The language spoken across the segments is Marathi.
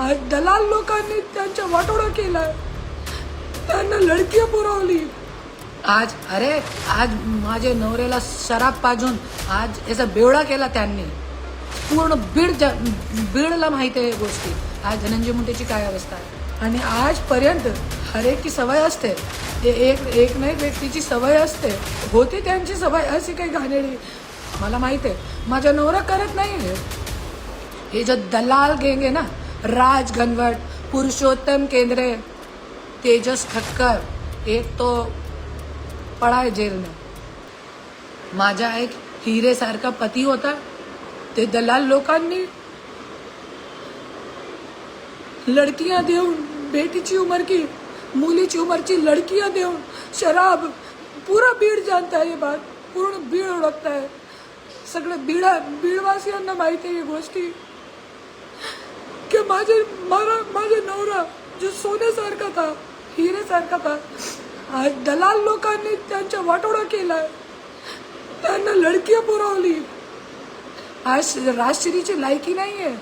आज दलाल लोकांनी त्यांच्या वाटोळा केलाय. त्यांना लडकी पुरवली. आज अरे आज माझे नवऱ्याला शराब पाजून आज याचा बेवडा केला त्यांनी. पूर्ण बीड बीडला माहिती आहे गोष्टी. आज धनंजय मुंडेची काय अवस्था आहे? आणि आजपर्यंत हरेकची सवय असते. ते एक एक ना एक व्यक्तीची सवय असते. होती त्यांची सवय अशी काही घाणेरी मला माहिती आहे माझा नवरा करत नाही हे जो दलाल गेंग ना राज घनवट, पुरुषोत्तम केंद्रे, तेजस ठक्कर एक तो पड़ा है जेल में। माझा एक हिरेसारखा पती होता ते दलाल लोकांनी लडकियाँ देऊन, बेटीची उम्र की, मुलीची उमरची लडकियाँ देऊन, शराब, पूरा बीड जानता है ये बात, पूर्ण बीड है। सगळं बीडा, बीडवासियांना माहिती आहे ही गोष्टी। की माझे मारा माझे नवरा जो सोन्यासारखा था हिरेसारखा था आज दलाल लोकांनी त्यांच्या वाटोळा केला. त्यांना लडकी पुरवली. आज राजश्रीची लायकी नाही आहे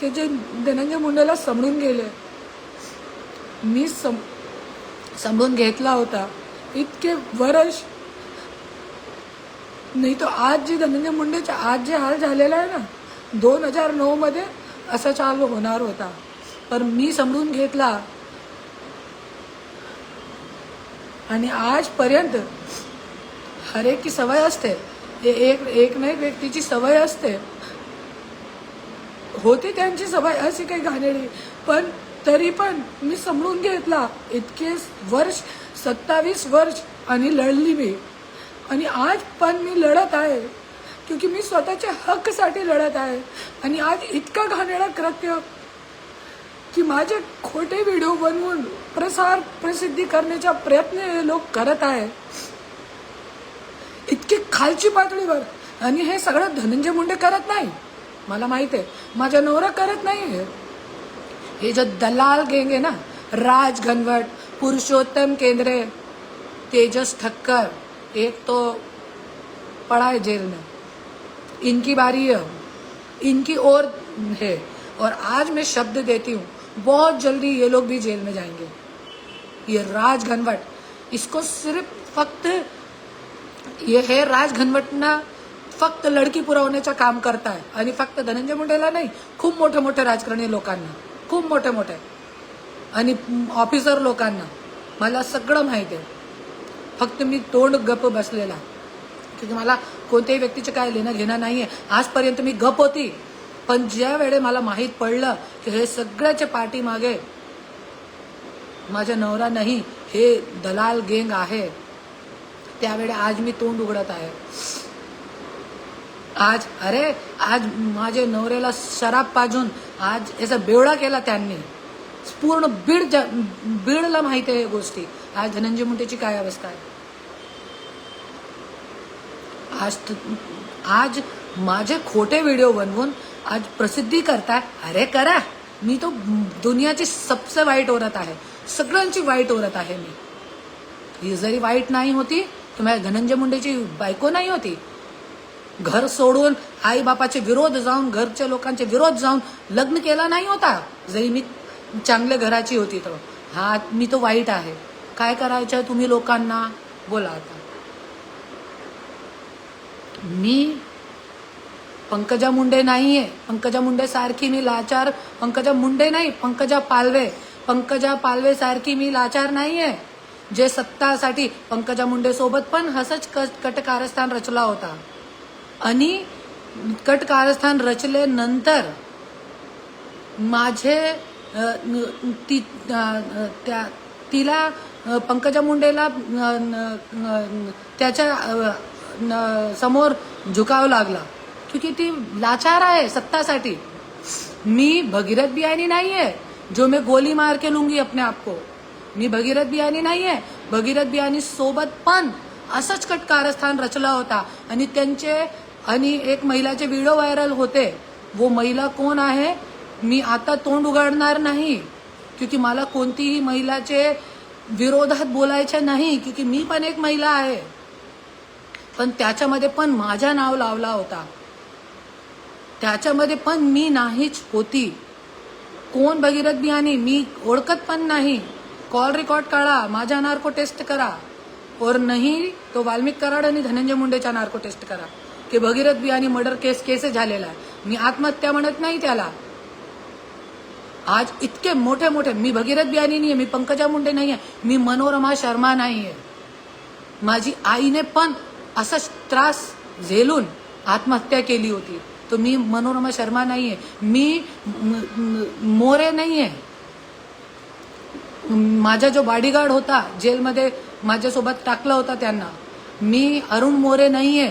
की जे धनंजय मुंडेला समजून गेले. मी सम समडून घेतला होता. इतके वर्ष नाही तो आज जे धनंजय मुंडेचे आज जे हाल झालेला आहे ना दोन हजार नऊमध्ये असा चालू होणार होता. पण मी समजून घेतला. आणि आजपर्यंत हरेकची सवय असते. एक एक ना एक व्यक्तीची सवय असते. होती त्यांची सवय अशी काही घाणेरी पण तरी पण मी समजून घेतला. इतके वर्ष सत्तावीस वर्ष आणि लढली मी. आणि आज पण मी लढत आहे. क्योंकि मी स्वतःच्या हक्कसाठी लढत आहे. आणि आज इतका घाणेरडा कृत्य की माझे खोटे व्हिडिओ बनवून प्रसार प्रसिद्धी करण्याचा प्रयत्न हे लोक करत आहे इतकी खालची पातळीवर आणि हे सगळं धनंजय मुंडे करत नाही. मला माहीत आहे. माझा नवरा करत नाही हे. हे जो दलाल गेंग आहे ना राज घनवट पुरुषोत्तम केंद्रे तेजस ठक्कर एक तो पड़ा है जेल में. इनकी बारी है। इनकी और है। और आज मैं शब्द देती हूँ बहुत जल्दी ये लोग भी जेल में जाएंगे। ये राज घनवट इसको सिर्फ फक्त ये है राज घनवटना फक्त लडकी पुरवण्याचं काम करताय आणि फक्त धनंजय मुंडेला नाही खूप मोठे मोठे राजकारणी लोकांना खूप मोठे मोठे आणि ऑफिसर लोकांना मला सगळं माहिती आहे. फक्त मी तोंड गप बसलेला की मला कोणत्याही व्यक्तीचे काय लेणं घेणं नाही आहे आजपर्यंत मी गप होती. पण ज्या वेळे मला माहीत पडलं की हे सगळ्याच्या पाठीमागे माझ्या नवरा नाही हे दलाल गेंग आहे त्यावेळी आज मी तोंड उघडत आहे. आज अरे आज माझे नवऱ्याला शराब पाजून आज याचा बेवडा केला त्यांनी. पूर्ण बीड बीडला माहिती आहे गोष्टी. आज धनंजय मुंडेची काय अवस्था आहे? आज त- आज माझे खोटे व्हिडिओ बनवून आज प्रसिद्धी करताय? अरे करा. मी तो दुनियाची सबसे वाईट औरत आहे. सगळ्यांची वाईट औरत आहे मी. ही जरी वाईट नाही होती तुम्हाला धनंजय मुंडेची बायको नाही होती. घर सोडून आई बापाचे विरोध जाऊन घरच्या लोकांचे विरोध जाऊन लग्न केला नाही होता. जरी मी चांगल्या घराची होती तर. हा मी तो वाईट आहे. काय करायचं तुम्ही लोकांना? बोला आता. मी पंकजा मुंडे नाहीये. पंकजा मुंडे सारखी मी लाचार. पंकजा मुंडे नाही पंकजा पालवे. पंकजा पालवे सारखी मी लाचार नाहीये. जे सत्तासाठी पंकजा मुंडे सोबत पण हसच कट कटकारस्थान रचला होता. आणि कट कारस्थान रचल्यानंतर माझे ती त्या तिला पंकजा मुंडेला त्याच्या समोर झुकावं लागला. क्योंकि ती लाचार आहे सत्तासाठी. मी भगीरथ बियाणी नाही आहे जो मैं गोली मार के लूंगी अपने आप को. मी भगीरथ बियाणी नाही आहे भगीरथ बियाणी सोबत पण असंच कट कारस्थान रचला होता. आणि त्यांचे आणि एक महिलाचे व्हिडिओ व्हायरल होते. वो महिला कोण आहे? मी आता तोंड उघडणार नाही. क्योंकि मला कोणतीही महिलाचे विरोधात बोलायचे नाही. क्योंकि मी पण एक महिला आहे. पण त्याच्यामध्ये पण माझा नाव लावला होता. त्याच्यामध्ये पण मी नाहीच होती. कोण भगीरथ बियाणी? मी ओळखत पण नाही. कॉल रेकॉर्ड काढा माझ्या नार्को टेस्ट करा. और नाही तो वाल्मिक कराड आणि धनंजय मुंडेच्या नार्को टेस्ट करा. की भगीरथ बियाणी मर्डर केस केसे झालेला आहे. मी आत्महत्या म्हणत नाही त्याला. आज इतके मोठे मोठे मी भगीरथ बियाणी आहे मी पंकजा मुंडे नाही आहे मी मनोरमा शर्मा नाही आहे माझी आईने पण असा त्रास झेलून आत्महत्या केली होती. तो मी मनोरमा शर्मा मी मोरे म- मोरे नाहीये. माझा जो बॉडीगार्ड होता, जेलमध्ये माझ्यासोबत टाकला होता त्यांना. मी अरुण मोरे नहीं है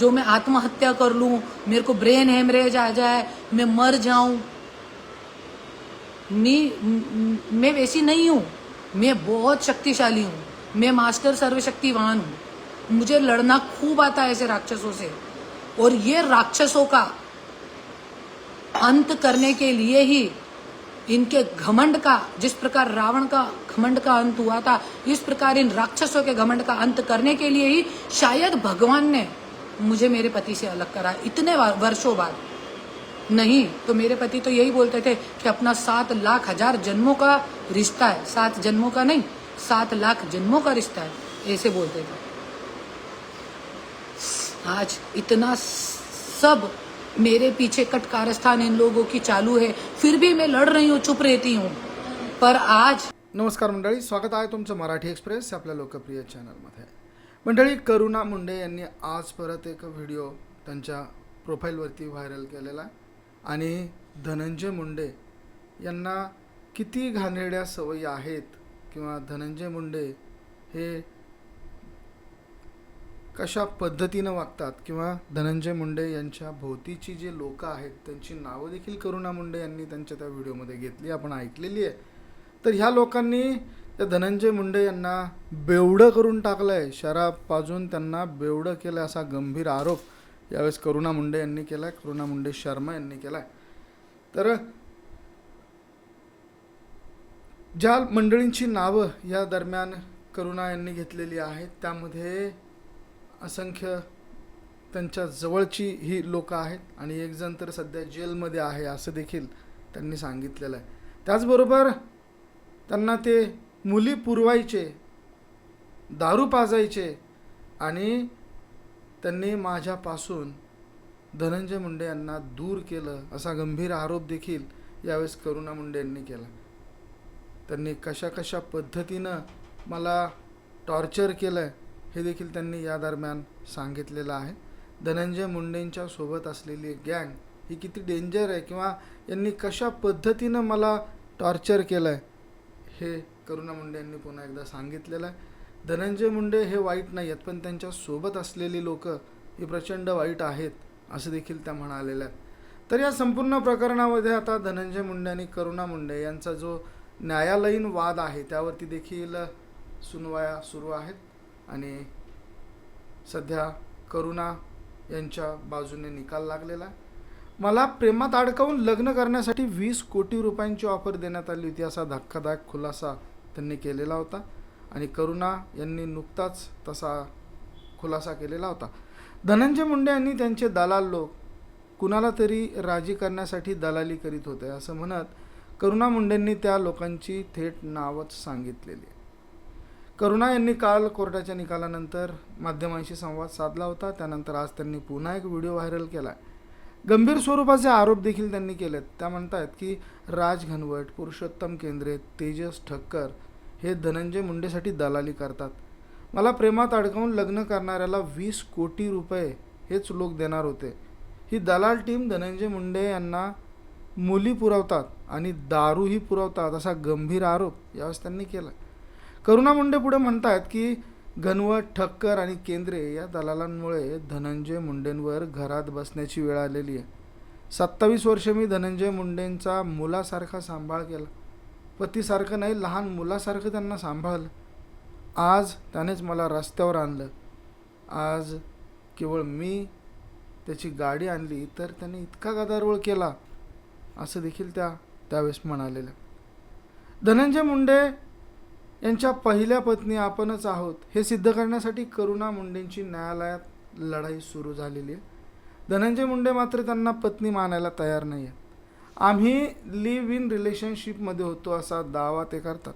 जो मैं आत्महत्या कर लूँ मेरे को ब्रेन हेमरेज आ जाए, मैं मर जाऊँ. मी, मैं वैसी नहीं हूँ. मैं बहुत शक्तिशाली हूँ. मैं मास्टर सर्वशक्तिवान हूँ. मुझे लड़ना खूब आता है ऐसे राक्षसों से। और ये राक्षसों का अंत करने के लिए ही इनके घमंड का, जिस प्रकार रावण का घमंड का अंत हुआ था, इस प्रकार इन राक्षसों के घमंड का अंत करने के लिए ही शायद भगवान ने मुझे मेरे पति से अलग करा। इतने वर्षों बाद। नहीं तो मेरे पति तो यही बोलते थे कि अपना सात लाख हज़ार जन्मों का रिश्ता है। सात जन्मों का नहीं, सात लाख जन्मों का रिश्ता है, ऐसे बोलते थे। आज इतना सब मेरे पीछे कटकारस्थान इन लोगों की चालू है। फिर भी मैं लड़ रही हूँ चुप रहती हूँ। पर आज नमस्कार मंडळी स्वागत आहे तुमचं मराठी एक्सप्रेस आपल्या लोकप्रिय चॅनलमध्ये. मंडळी करुणा मुंडे यांनी आज परत एक व्हिडिओ त्यांच्या प्रोफाईलवरती व्हायरल केलेला आणि धनंजय मुंडे यांना किती घाणेरड्या सवयी आहेत किंवा धनंजय मुंडे हे कशा पद्धतीनं वागतात किंवा धनंजय मुंडे यांच्या भोवतीची जी लोक आहेत त्यांची नावं देखील करुणा मुंडे यांनी त्यांच्या त्या व्हिडिओमध्ये घेतली आपण ऐकलेली आहे. तर ह्या लोकांनी त्या धनंजय मुंडे यांना बेवडं करून टाकलं आहे शराब पाजून त्यांना बेवडं केलं असा गंभीर आरोप यावेळेस करुणा मुंडे यांनी केला आहे करुणा मुंडे शर्मा यांनी केला आहे तर ज्या मंडळींची नावं या दरम्यान करुणा यांनी घेतलेली आहेत त्यामध्ये असंख्य त्यांच्या जवळची ही लोकं आहेत आणि एकजण तर सध्या जेलमध्ये आहे असं देखील त्यांनी सांगितलेलं आहे. त्याचबरोबर त्यांना ते मुली पुरवायचे दारू पाजायचे आणि त्यांनी माझ्यापासून धनंजय मुंडे यांना दूर केलं असा गंभीर आरोप देखील यावेळेस करुणा मुंडे यांनी केला. त्यांनी कशा कशा पद्धतीनं मला टॉर्चर केलं आहे हे देखील त्यांनी या दरम्यान सांगितलेलं आहे. धनंजय मुंडेंच्या सोबत असलेली गँग ही किती डेंजर आहे किंवा यांनी कशा पद्धतीनं मला टॉर्चर केलं आहे हे करुणा मुंडे यांनी पुन्हा एकदा सांगितलेलं आहे. धनंजय मुंडे हे वाईट नाही आहेत पण त्यांच्यासोबत असलेली लोक ही प्रचंड वाईट आहेत असं देखील त्या म्हणालेल्या आहेत. तर या संपूर्ण प्रकरणामध्ये आता धनंजय मुंडे आणि करुणा मुंडे यांचा जो न्यायालयीन वाद आहे त्यावरती देखील सुनवाया सुरू आहेत. आणि सध्या करुणा यांच्या बाजूने निकाल लागलेला आहे. मला प्रेमात अडकवून लग्न करण्यासाठी वीस कोटी रुपयांची ऑफर देण्यात आली होती असा धक्कादायक खुलासा त्यांनी केलेला होता. आणि करुणा यांनी नुकताच तसा खुलासा केलेला होता. धनंजय मुंडे यांनी त्यांचे दलाल लोक कुणाला तरी राजी करण्यासाठी दलाली करीत होते असं म्हणत करुणा मुंडेंनी त्या लोकांची थेट नावच सांगितलेली करुणा यांनी काल कोर्टाच्या निकालानंतर माध्यमांशी संवाद साधला होता. त्यानंतर आज त्यांनी पुन्हा एक व्हिडिओ व्हायरल केला आहे गंभीर स्वरूपाचे आरोप देखील त्यांनी केलेत. त्या म्हणतायत की राज घनवट पुरुषोत्तम केंद्रे तेजस ठक्कर हे धनंजय मुंडेसाठी दलाली करतात. मला प्रेमात अडकवून लग्न करणाऱ्याला वीस कोटी रुपये हेच लोक देणार होते. ही दलाल टीम धनंजय मुंडे यांना मुली पुरवतात आणि दारूही पुरवतात असा गंभीर आरोप यावेळेस त्यांनी केला करुणा मुंडे पुढे म्हणतात की घनवट ठक्कर आणि केंद्रे या दलालांमुळे धनंजय मुंडेंवर घरात बसण्याची वेळ आलेली आहे. सत्तावीस वर्ष मी धनंजय मुंडेंचा मुलासारखा सांभाळ केला. पतीसारखं नाही लहान मुलासारखं त्यांना सांभाळलं. आज त्यानेच मला रस्त्यावर आणलं. आज केवळ मी त्याची गाडी आणली तर त्याने इतका गदारोळ केला असं देखील त्या त्यावेळेस म्हणालेल्या. धनंजय मुंडे यांच्या पहिल्या पत्नी आपणच आहोत हे सिद्ध करण्यासाठी करुणा मुंडेंची न्यायालयात लढाई सुरू झालेली आहे. धनंजय मुंडे मात्र त्यांना पत्नी मानायला तयार नाही आहेत आम्ही लिव्ह इन रिलेशनशिपमध्ये होतो असा दावा ते करतात.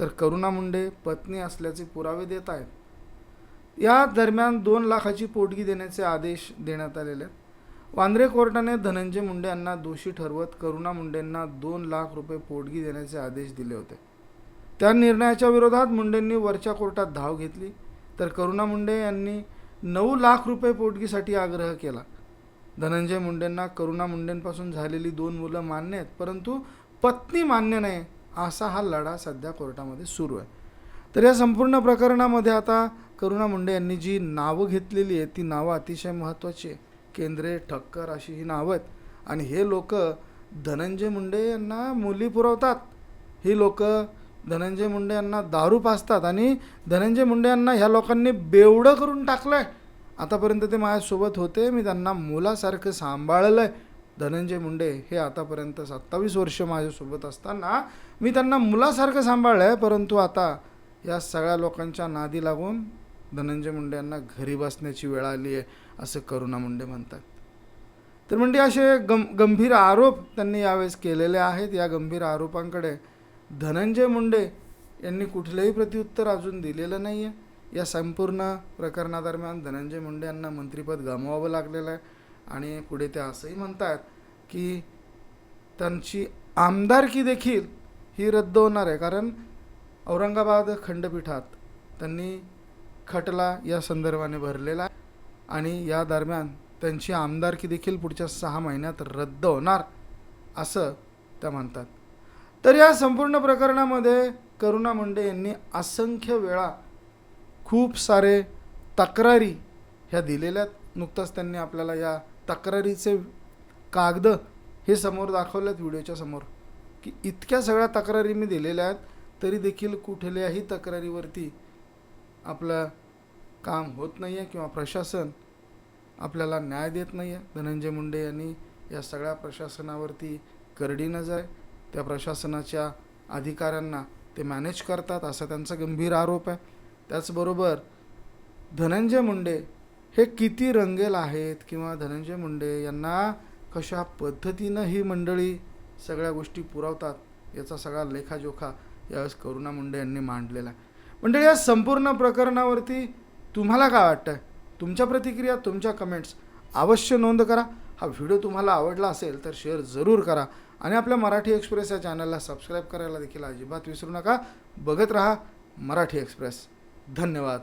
तर करुणा मुंडे पत्नी असल्याचे पुरावे देत आहेत. या दरम्यान दोन लाखाची पोटगी देण्याचे आदेश देण्यात आलेले आहेत. वांद्रे कोर्टाने धनंजय मुंडे यांना दोषी ठरवत करुणा मुंडेंना दोन लाख रुपये पोटगी देण्याचे आदेश दिले होते. त्या निर्णयाच्या विरोधात मुंडेंनी वरच्या कोर्टात धाव घेतली. तर करुणा मुंडे यांनी नऊ लाख रुपये पोटगीसाठी आग्रह केला. धनंजय मुंडेंना करुणा मुंडेंपासून झालेली दोन मुलं मान्य आहेत परंतु पत्नी मान्य नाही असा हा लढा सध्या कोर्टामध्ये सुरू आहे. तर या संपूर्ण प्रकरणामध्ये आता करुणा मुंडे यांनी जी नावं घेतलेली आहेत ती नावं अतिशय महत्त्वाची आहे केंद्रे ठक्कर अशी ही नावं आहेत. आणि हे लोक धनंजय मुंडे यांना मुली पुरवतात. ही लोक धनंजय मुंडे यांना दारू पाजतात आणि धनंजय मुंडे यांना ह्या लोकांनी बेवडं करून टाकलं आहे आतापर्यंत ते माझ्यासोबत होते मी त्यांना मुलासारखं सांभाळलं आहे धनंजय मुंडे हे आतापर्यंत सत्तावीस वर्ष माझ्यासोबत असताना मी त्यांना मुलासारखं सांभाळलं आहे परंतु आता या सगळ्या लोकांच्या नादी लागून धनंजय मुंडे यांना घरी बसण्याची वेळ आली आहे असं करुणा मुंडे म्हणतात. तर म्हणजे असे गं गंभीर आरोप त्यांनी यावेळेस केलेले आहेत. या गंभीर आरोपांकडे धनंजय मुंडे यांनी कुठलंही प्रत्युत्तर अजून दिलेलं नाही आहे या संपूर्ण प्रकरणादरम्यान धनंजय मुंडे यांना मंत्रिपद गमवावं लागलेलं आहे. आणि पुढे ते असंही म्हणतात की त्यांची आमदारकी देखील ही रद्द होणार आहे. कारण औरंगाबाद खंडपीठात त्यांनी खटला या संदर्भाने भरलेला आहे. आणि या दरम्यान त्यांची आमदारकी देखील पुढच्या सहा महिन्यात रद्द होणार असं त्या म्हणतात. तर या संपूर्ण प्रकरणामध्ये करुणा मुंडे यांनी असंख्य वेळा खूप सारे तक्रारी ह्या दिलेल्या आहेत नुकताच त्यांनी आपल्याला या तक्रारीचे कागद हे समोर दाखवल्यात व्हिडिओच्या समोर. की इतक्या सगळ्या तक्रारी मी दिलेल्या आहेत तरी देखील कुठल्याही तक्रारीवरती आपलं काम होत नाही आहे किंवा प्रशासन आपल्याला न्याय देत नाही आहे धनंजय मुंडे यांनी या सगळ्या प्रशासनावरती करडी नजर आहे. त्या प्रशासनाच्या अधिकाऱ्यांना ते मॅनेज करतात असा त्यांचा गंभीर आरोप आहे. त्याचबरोबर धनंजय मुंडे हे किती रंगेल आहेत किंवा धनंजय मुंडे यांना कशा पद्धतीनं ही मंडळी सगळ्या गोष्टी पुरवतात याचा सगळा लेखाजोखा यावेळेस करुणा मुंडे यांनी मांडलेला आहे. मंडळी या संपूर्ण प्रकरणावरती तुम्हाला काय वाटतं तुमच्या प्रतिक्रिया तुमच्या कमेंट्स अवश्य नोंद करा. हा व्हिडिओ तुम्हाला आवडला असेल तर शेअर जरूर करा. आणि आपल्या मराठी एक्सप्रेस या चॅनलला सबस्क्राईब करायला देखील अजिबात विसरू नका. बघत राहा मराठी एक्सप्रेस. धन्यवाद.